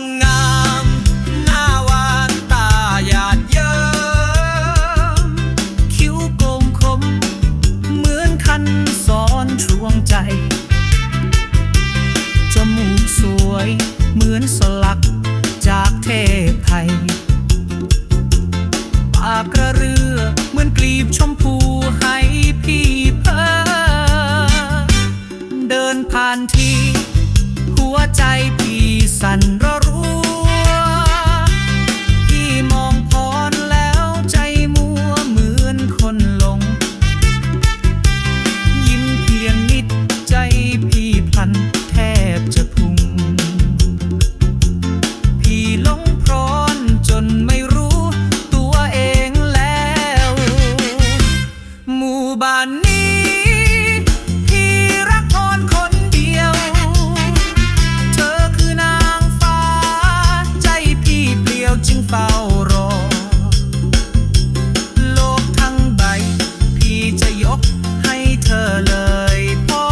นงามหน้าหวานตาหยาดเยิ้มคิ้วกลมคม เหมือนคันสอนช่วงใจ จมูกสวยเหมือนสลักจากเทพไทย ปากกระเรือเหมือนกลีบชมพูให้พี่เพอเดินผ่านที หัวใจพี่สั่นร้อ บ้านนี้ที่รักพรคนเดียว เธอคือนางฟ้า ใจพี่เปลี่ยวจึงเฝ้ารอ โลกทั้งใบ พี่จะยกให้เธอเลยพอ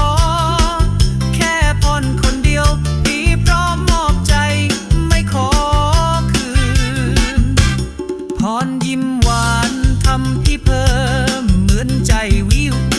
แค่พรคนเดียว พี่พร้อมมอบใจไม่ขอคืน พรยิ้มหวานทำพี่เพ้อือนใจวิว